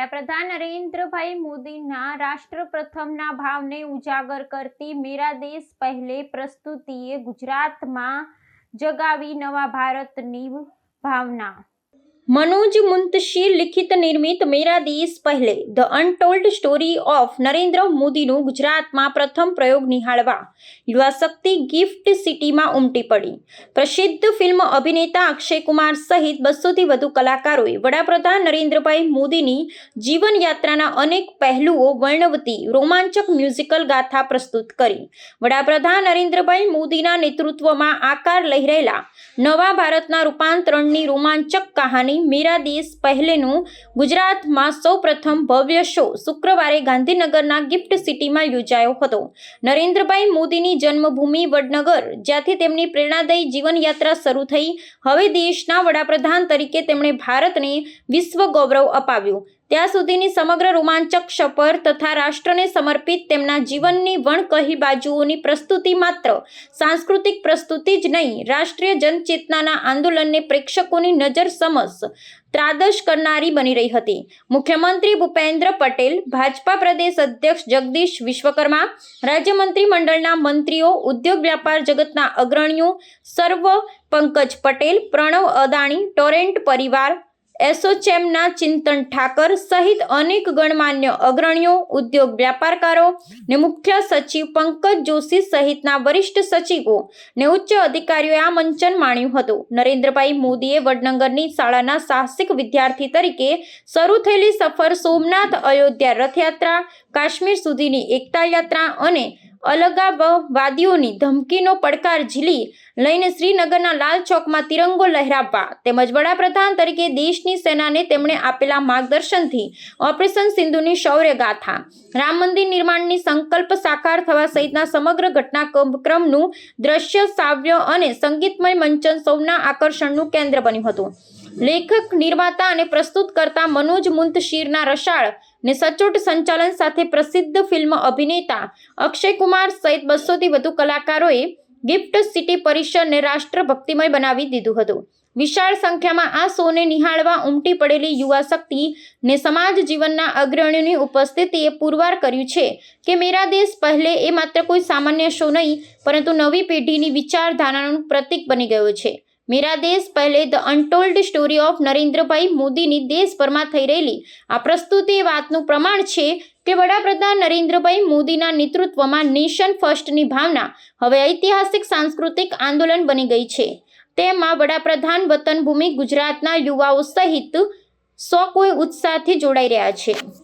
વડાપ્રધાન નરેન્દ્રભાઈ મોદીના રાષ્ટ્ર પ્રથમના ભાવને ઉજાગર કરતી મેરા દેશ પહેલે પ્રસ્તુતિએ ગુજરાતમાં જગાવી નવા ભારતની ભાવના. મનોજ મુંતશી લિખિત નિર્મિત Mera Desh Pahle, the untold story of Narendra મોદીનું ગુજરાતમાં પ્રથમ પ્રયોગ નિહાળવા, યુવા શક્તિ ગિફ્ટ સિટીમાં ઉમટી પડી. પ્રસિદ્ધ ફિલ્મ અભિનેતા અક્ષય કુમાર સહિત બસોથી વધુ કલાકારોએ વડાપ્રધાન નરેન્દ્રભાઈ મોદીની જીવનયાત્રાના અનેક પહેલુઓ વર્ણવતી રોમાંચક મ્યુઝિકલ ગાથા પ્રસ્તુત કરી. વડાપ્રધાન નરેન્દ્રભાઈ મોદીના નેતૃત્વમાં આકાર લઈ રહેલા નવા ભારતના રૂપાંતરણની રોમાંચક કહાની મેરા દેશ પહેલેનું ગુજરાતમાં સૌપ્રથમ ભવ્ય શો શુક્રવારે ગાંધીનગરના ગિફ્ટ સિટીમાં યોજાયો હતો. નરેન્દ્રભાઈ મોદીની જન્મભૂમિ વડનગર, જ્યાંથી તેમની પ્રેરણાદાયી જીવનયાત્રા શરૂ થઈ. હવે દેશના વડાપ્રધાન તરીકે તેમણે ભારતને વિશ્વ ગૌરવ અપાવ્યું. ત્યાં સુધીની સમગ્ર રોમાંચક સફર તથા રાષ્ટ્રને સમર્પિત તેમના જીવનની વણકહી બાજુઓની પ્રસ્તુતિ માત્ર સાંસ્કૃતિક પ્રસ્તુતિ જ નહીં, રાષ્ટ્રીય જનચેતનાના આંદોલનને પ્રેક્ષકોની નજર સમક્ષ ત્રાદશ કરનારી બની રહી હતી. મુખ્યમંત્રી ભૂપેન્દ્ર પટેલ, ભાજપા પ્રદેશ અધ્યક્ષ જગદીશ વિશ્વકર્મા, રાજ્યમંત્રી મંડળના મંત્રીઓ, ઉદ્યોગ વ્યાપાર જગતના અગ્રણીઓ, સર્વ પંકજ પટેલ, પ્રણવ અદાણી, ટોરેન્ટ પરિવાર એસોચેમના ચિંતન ઠાકર સહિત અનેક ગણમાન્ય અગ્રણીઓ, ઉદ્યોગ વ્યાપારકારો ને મુખ્ય સચિવ પંકજ જોશી સહિતના વરિષ્ઠ સચિવો ને ઉચ્ચ અધિકારીઓએ આ મંચન માણ્યું હતું. નરેન્દ્રભાઈ મોદીએ વડનગરની શાળાના સાહસિક વિદ્યાર્થી તરીકે શરૂ થયેલી સફર સોમનાથ અયોધ્યા રથયાત્રા, કાશ્મીર સુધીની એકતા યાત્રા અને અલગાવવાદીઓની ધમકીનો પડકાર ઝીલી લઈને શ્રીનગરના લાલ ચોકમાં તિરંગો લહેરાવવા તેમજ વડાપ્રધાન તરીકે દેશની સેનાને તેમણે આપેલા માર્ગદર્શનથી ઓપરેશન સિંધુની શૌર્ય ગાથા. રામ મંદિર નિર્માણની સંકલ્પ સાકાર થવા સહિતના સમગ્ર ઘટનાક્રમનું દ્રશ્ય સાવ્ય અને સંગીતમય મંચન સૌના આકર્ષણનું કેન્દ્ર બન્યું હતું. લેખક, નિર્માતા અને પ્રસ્તુત કરતા મનોજ મુંતશીરના રસાળ ને સચોટ સંચાલન સાથે પ્રસિદ્ધ ફિલ્મ અભિનેતા અક્ષય કુમાર સહિત બસોથી વધુ કલાકારોએ ગિફ્ટ સિટી પરિસરને રાષ્ટ્રભક્તિમય બનાવી દીધું હતું. વિશાળ સંખ્યામાં આ શોને નિહાળવા ઉમટી પડેલી યુવા શક્તિ ને સમાજ જીવનના અગ્રણીઓની ઉપસ્થિતિએ પુરવાર કર્યું છે કે મેરા દેશ પહેલે એ માત્ર કોઈ સામાન્ય શો નહીં, પરંતુ નવી પેઢીની વિચારધારાનું પ્રતીક બની ગયો છે. Mera Desh Pahle the untold story of Narendrabhai મોદીની દેશભરમાં થઈ રહેલી. આ પ્રસ્તુતિ વાતનું પ્રમાણ છે કે વડાપ્રધાન નરેન્દ્રભાઈ મોદીના નેતૃત્વમાં નેશન ફર્સ્ટની ભાવના હવે ઐતિહાસિક સાંસ્કૃતિક આંદોલન બની ગઈ છે. તેમાં વડાપ્રધાન વતન ભૂમિ ગુજરાતના યુવાઓ સહિત સો કોઈ ઉત્સાહથી જોડાઈ રહ્યા છે.